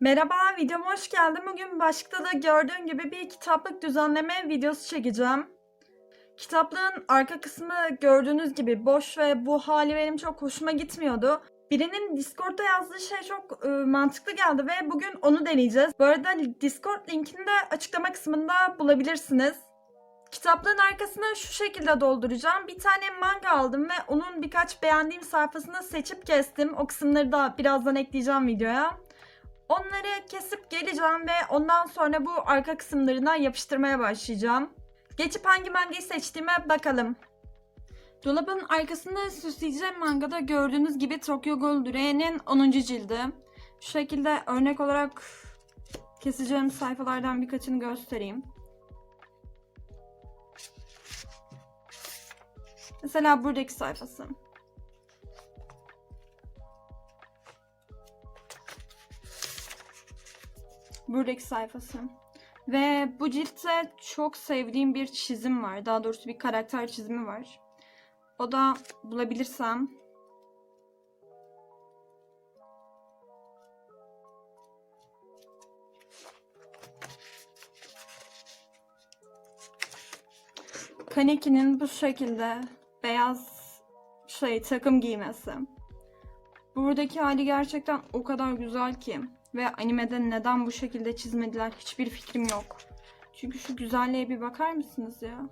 Merhaba, videoma hoş geldin. Bugün başlıkta da gördüğün gibi bir kitaplık düzenleme videosu çekeceğim. Kitaplığın arka kısmı gördüğünüz gibi boş ve bu hali benim çok hoşuma gitmiyordu. Birinin Discord'da yazdığı şey çok e, mantıklı geldi ve bugün onu deneyeceğiz. Bu arada Discord linkini de açıklama kısmında bulabilirsiniz. Kitaplığın arkasını şu şekilde dolduracağım. Bir tane manga aldım ve onun birkaç beğendiğim sayfasını seçip kestim. O kısımları da birazdan ekleyeceğim videoya. Onları kesip geleceğim ve ondan sonra bu arka kısımlarına yapıştırmaya başlayacağım. Geçip hangi mangayı seçtiğime bakalım. Dolabın arkasında süsleyeceğim mangada gördüğünüz gibi Tokyo Ghoul Dure'nin 10. cildi. Şu şekilde örnek olarak keseceğim sayfalardan birkaçını göstereyim. Mesela buradaki sayfası. Buradaki sayfası. Ve bu ciltte çok sevdiğim bir çizim var. Daha doğrusu bir karakter çizimi var. O da bulabilirsem Kaneki'nin bu şekilde beyaz şey takım giymesi. Buradaki hali gerçekten o kadar güzel ki. Ve animede neden bu şekilde çizmediler hiçbir fikrim yok. Çünkü şu güzelliğe bir bakar mısınız ya?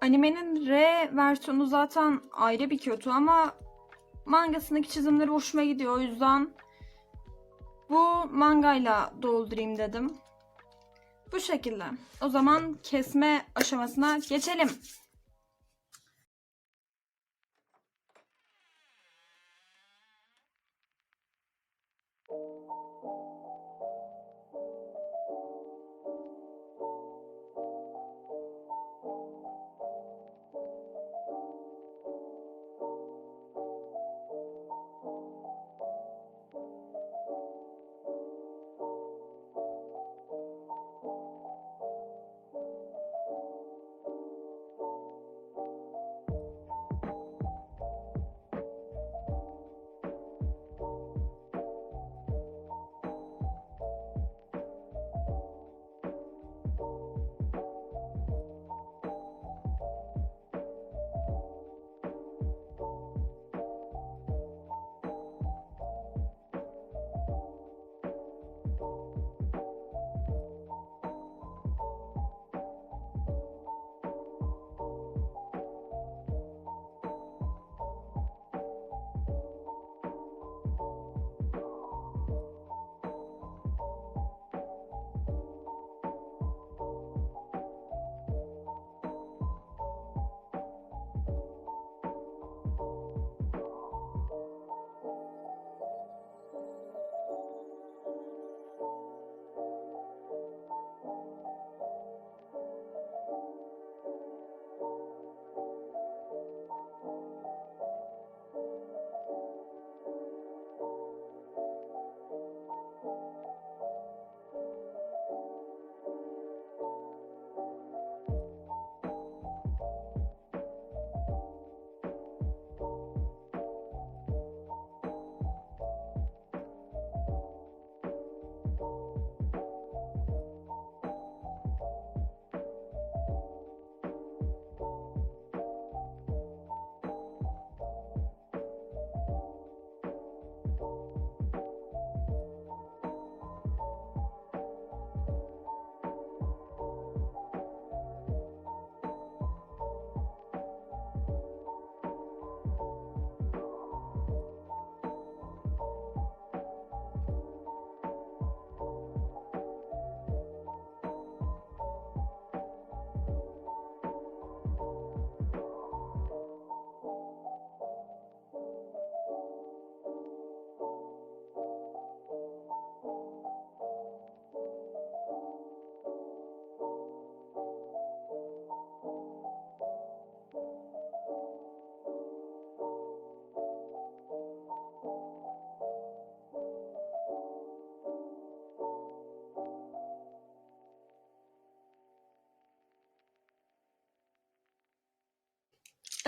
Animenin R versiyonu zaten ayrı bir kötü ama mangasındaki çizimleri hoşuma gidiyor. O yüzden bu mangayla doldurayım dedim. Bu şekilde. O zaman kesme aşamasına geçelim.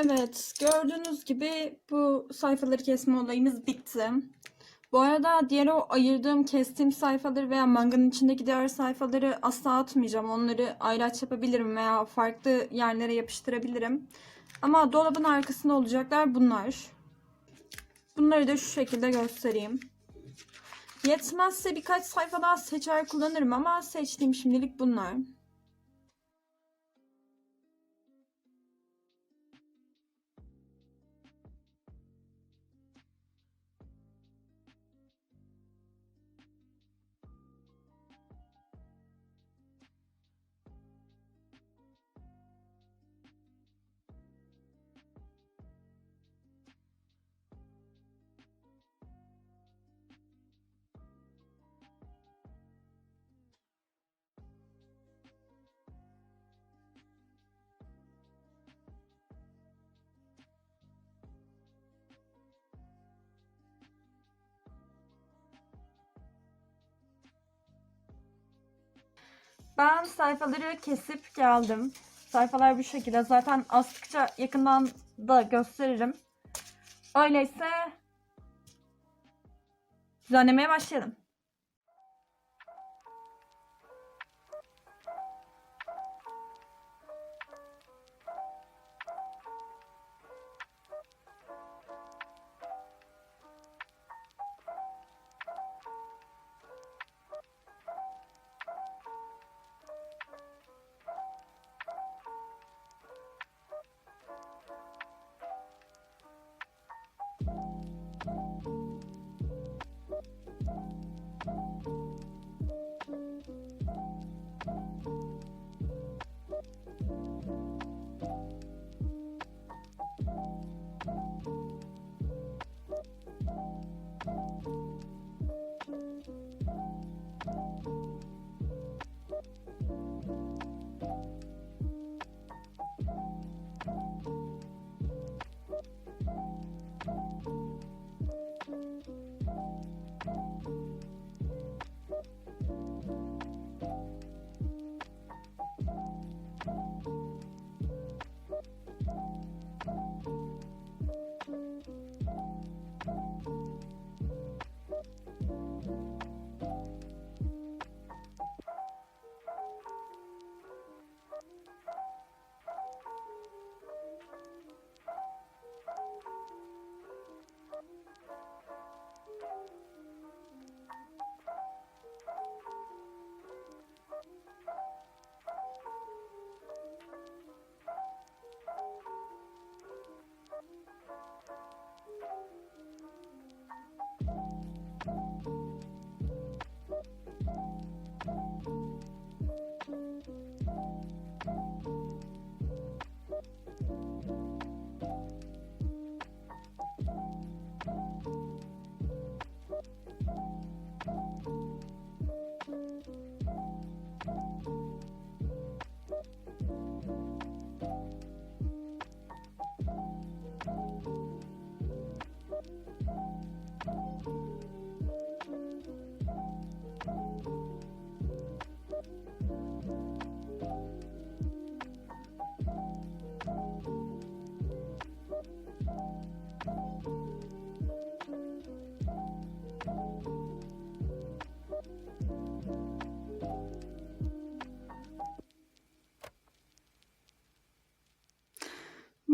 Evet, gördüğünüz gibi bu sayfaları kesme olayımız bitti. Bu arada diğer o ayırdığım, kestiğim sayfaları veya manganın içindeki diğer sayfaları asla atmayacağım. Onları ayraç yapabilirim veya farklı yerlere yapıştırabilirim. Ama dolabın arkasında olacaklar bunlar. Bunları da şu şekilde göstereyim. Yetmezse birkaç sayfa daha seçer kullanırım ama seçtiğim şimdilik bunlar. Ben sayfaları kesip geldim. Sayfalar bu şekilde. Zaten astıkça yakından da gösteririm. Öyleyse düzenlemeye başlayalım.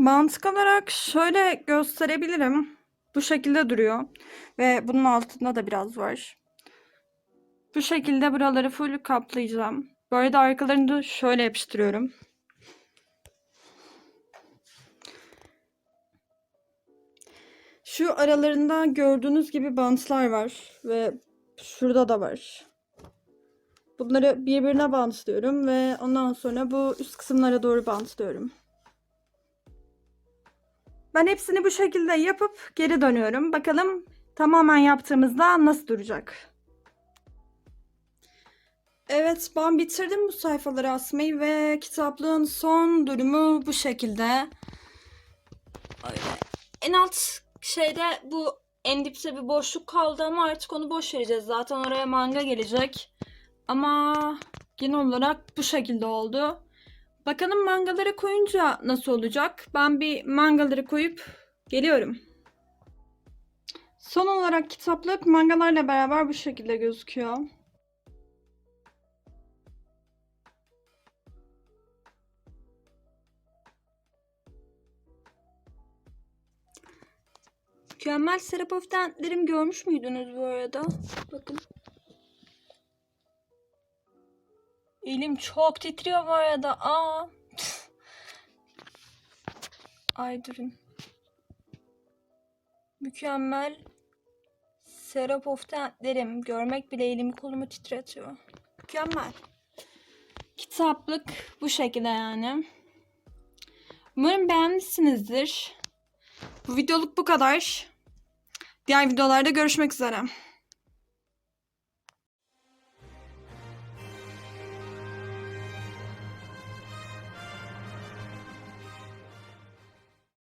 Mantık olarak şöyle gösterebilirim. Bu şekilde duruyor. Ve bunun altında da biraz var. Bu şekilde buraları full kaplayacağım. Böyle de arkalarını da şöyle yapıştırıyorum. Şu aralarında gördüğünüz gibi bantlar var. Ve şurada da var. Bunları birbirine bantlıyorum ve ondan sonra bu üst kısımlara doğru bantlıyorum. Ben hepsini bu şekilde yapıp geri dönüyorum. Bakalım tamamen yaptığımızda nasıl duracak. Evet ben bitirdim bu sayfaları asmayı ve kitaplığın son durumu bu şekilde. Öyle. En alt şeyde bu en dipte bir boşluk kaldı ama artık onu boş vereceğiz. Zaten oraya manga gelecek. Ama genel olarak bu şekilde oldu. Bakalım mangaları koyunca nasıl olacak? Ben bir mangaları koyup geliyorum. Son olarak kitaplık mangalarla beraber bu şekilde gözüküyor. Mükemmel Serapov dentlerimi görmüş müydünüz bu arada? Bakın. Elim çok titriyor bu arada. Aa. Ay durun. Mükemmel. Serapov dentlerim. Görmek bile elimi kolumu titretiyor. Mükemmel. Kitaplık bu şekilde yani. Umarım beğenmişsinizdir. Bu videoluk bu kadar. Diğer videolarda görüşmek üzere.